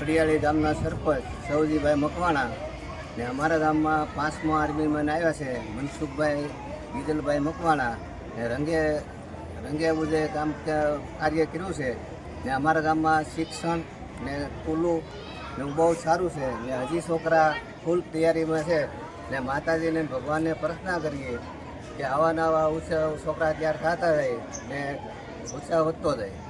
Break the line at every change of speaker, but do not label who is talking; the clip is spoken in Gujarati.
પડિયાળી ગામના સરપંચ સૌજીભાઈ મકવાણા ને અમારા ગામમાં પાંચમા આર્મીમાં આવ્યા છે, મનસુખભાઈ ગીદલભાઈ મકવાણા ને રંગે રંગે મુજે કામ કાર્ય કર્યું છે. ને અમારા ગામમાં શિક્ષણ ને ખુલ્લું ને બહુ સારું છે. ને હજી છોકરા ફૂલ તૈયારીમાં છે. ને માતાજીને ભગવાનને પ્રાર્થના કરીએ કે આવા નવા ઉત્સવ છોકરા તૈયાર થતા જાય ને ઉત્સાહ વધતો જાય.